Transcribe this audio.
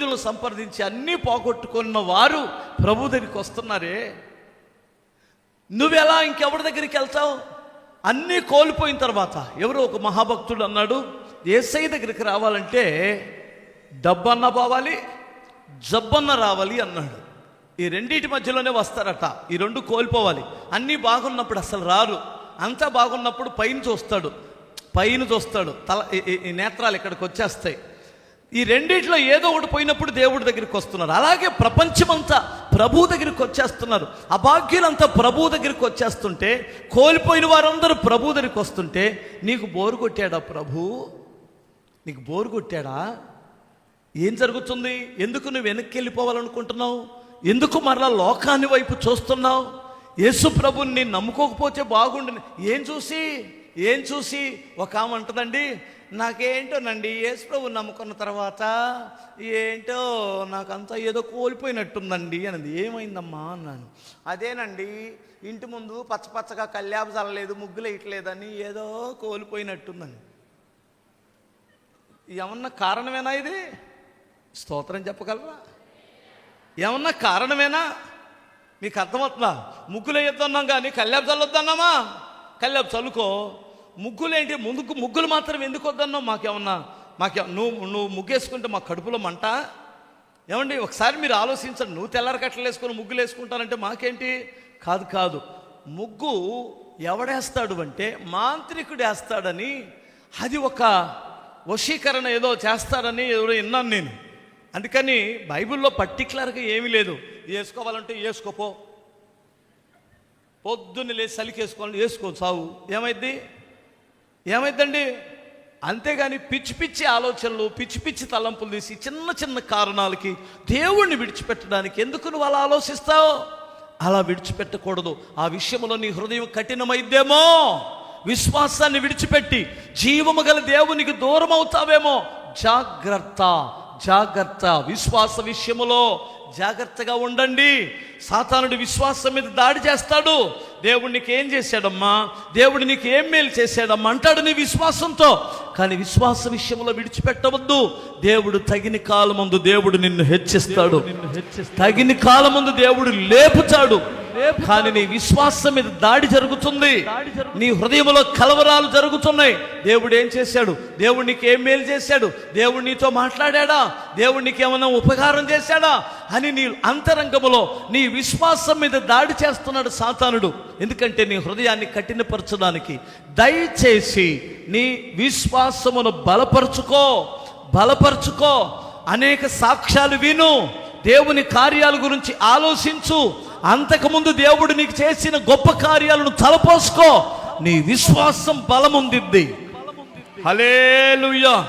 నిధులు సంప్రదించి అన్నీ పోగొట్టుకున్న వారు ప్రభు దగ్గరికి వస్తున్నారే. నువ్వెలా ఇంకెవరి దగ్గరికి వెళ్తావు? అన్నీ కోల్పోయిన తర్వాత ఎవరో ఒక మహాభక్తుడు అన్నాడు ఏసై దగ్గరికి రావాలంటే డబ్బన్న పోవాలి జబ్బన్న రావాలి అన్నాడు. ఈ రెండింటి మధ్యలోనే వస్తారట ఈ రెండు కోల్పోవాలి. అన్నీ బాగున్నప్పుడు అసలు రారు. అంతా బాగున్నప్పుడు పైన చూస్తాడు పైన చూస్తాడు. తల ఈ- ఈ నేత్రాలు ఇక్కడికి వచ్చేస్తాయి. ఈ రెండిట్లో ఏదో ఒకటి పోయినప్పుడు దేవుడి దగ్గరికి వస్తున్నారు. అలాగే ప్రపంచమంతా ప్రభు దగ్గరికి వచ్చేస్తున్నారు. అభాగ్యులంతా ప్రభు దగ్గరికి వచ్చేస్తుంటే కోల్పోయిన వారందరూ ప్రభు దగ్గరికి వస్తుంటే నీకు బోరు కొట్టాడా ప్రభు? నీకు బోరు కొట్టాడా? ఏం జరుగుతుంది? ఎందుకు నువ్వు వెనక్కి వెళ్ళిపోవాలనుకుంటున్నావు? ఎందుకు మరలా లోకాన్ని వైపు చూస్తున్నావు? యేసు ప్రభుని నేను నమ్ముకోకపోతే బాగుండు. ఏం చూసి? ఏం చూసి? ఒక ఆమె అంటుందండి నాకేంటోనండి యేసు ప్రభుని నమ్ముకున్న తర్వాత ఏంటో నాకంతా ఏదో కోల్పోయినట్టుందండి అన్నది. ఏమైందమ్మా అన్నాను. అదేనండి ఇంటి ముందు పచ్చ పచ్చగా కల్యాపు చల్లలేదు ముగ్గులు వేయట్లేదని ఏదో కోల్పోయినట్టుందని ఏమన్నా కారణమేనా ఇది? స్తోత్రం చెప్పగలరా? ఏమన్నా కారణమేనా? మీకు అర్థమవుతుందా? ముగ్గులు వేయొద్దన్నాం కానీ కల్లాపు చల్లొద్దన్నామా కల్లాపు చల్లుకో. ముగ్గులేంటి? ముందుకు ముగ్గులు మాత్రం ఎందుకు వద్దన్నావు? మాకేమన్నా మాకే నువ్వు నువ్వు ముగ్గేసుకుంటే మా కడుపులో మంట? ఏమండి ఒకసారి మీరు ఆలోచించండి. నువ్వు తెల్లారి కట్టలు వేసుకొని ముగ్గులు వేసుకుంటానంటే మాకేంటి? కాదు కాదు. ముగ్గు ఎవడేస్తాడు అంటే మాంత్రికుడు వేస్తాడని అది ఒక వశీకరణ ఏదో చేస్తాడని ఎవరో విన్నాను నేను. అందుకని బైబిల్లో పర్టికులర్గా ఏమీ లేదు. వేసుకోవాలంటే వేసుకోపో. పొద్దున్న లేచి చలికి వేసుకోవాలంటే వేసుకో సావు ఏమైద్ది? ఏమైందండి? అంతేగాని పిచ్చి పిచ్చి ఆలోచనలు పిచ్చి పిచ్చి తలంపులు తీసి చిన్న చిన్న కారణాలకి దేవుణ్ణి విడిచిపెట్టడానికి ఎందుకు నువ్వు అలా ఆలోచిస్తావు? అలా విడిచిపెట్టకూడదు. ఆ విషయంలో నీ హృదయం కఠినమైద్దేమో విశ్వాసాన్ని విడిచిపెట్టి జీవము గల దేవునికి దూరం అవుతావేమో జాగ్రత్త. జాగ్రత్త విశ్వాస విషయములో జాగ్రత్తగా ఉండండి. సాతానుడి విశ్వాసం మీద దాడి చేస్తాడు. దేవుడు నీకు ఏం చేశాడమ్మా? దేవుడు నీకు ఏం మేలు చేశాడమ్మా అంటాడు నీ విశ్వాసంతో. కానీ విశ్వాస విషయంలో విడిచిపెట్టవద్దు. దేవుడు తగిన కాలమందు దేవుడు నిన్ను హెచ్చిస్తాడు. తగిన కాలమందు దేవుడు లేపుతాడు. కానీ నీ విశ్వాసం మీద దాడి జరుగుతుంది. నీ హృదయంలో కలవరాలు జరుగుతున్నాయి. దేవుడు ఏం చేశాడు? దేవుడు నీకు ఏం మేలు చేశాడు? దేవుడు నీతో మాట్లాడాడా? దేవుడు నీకు ఏమైనా ఉపకారం చేశాడా? అని నీ అంతరంగములో నీ విశ్వాసం మీద దాడి చేస్తున్నాడు సాతానుడు. ఎందుకంటే నీ హృదయాన్ని కఠినపరచడానికి దయచేసి నీ విశ్వాసమును బలపరుచుకో బలపరుచుకో. అనేక సాక్ష్యాలు విను. దేవుని కార్యాల గురించి ఆలోచించు. అంతకుముందు దేవుడు నీకు చేసిన గొప్ప కార్యాలను తలపోసుకో. నీ విశ్వాసం బలముందిద్ది. హలేలుయ్యా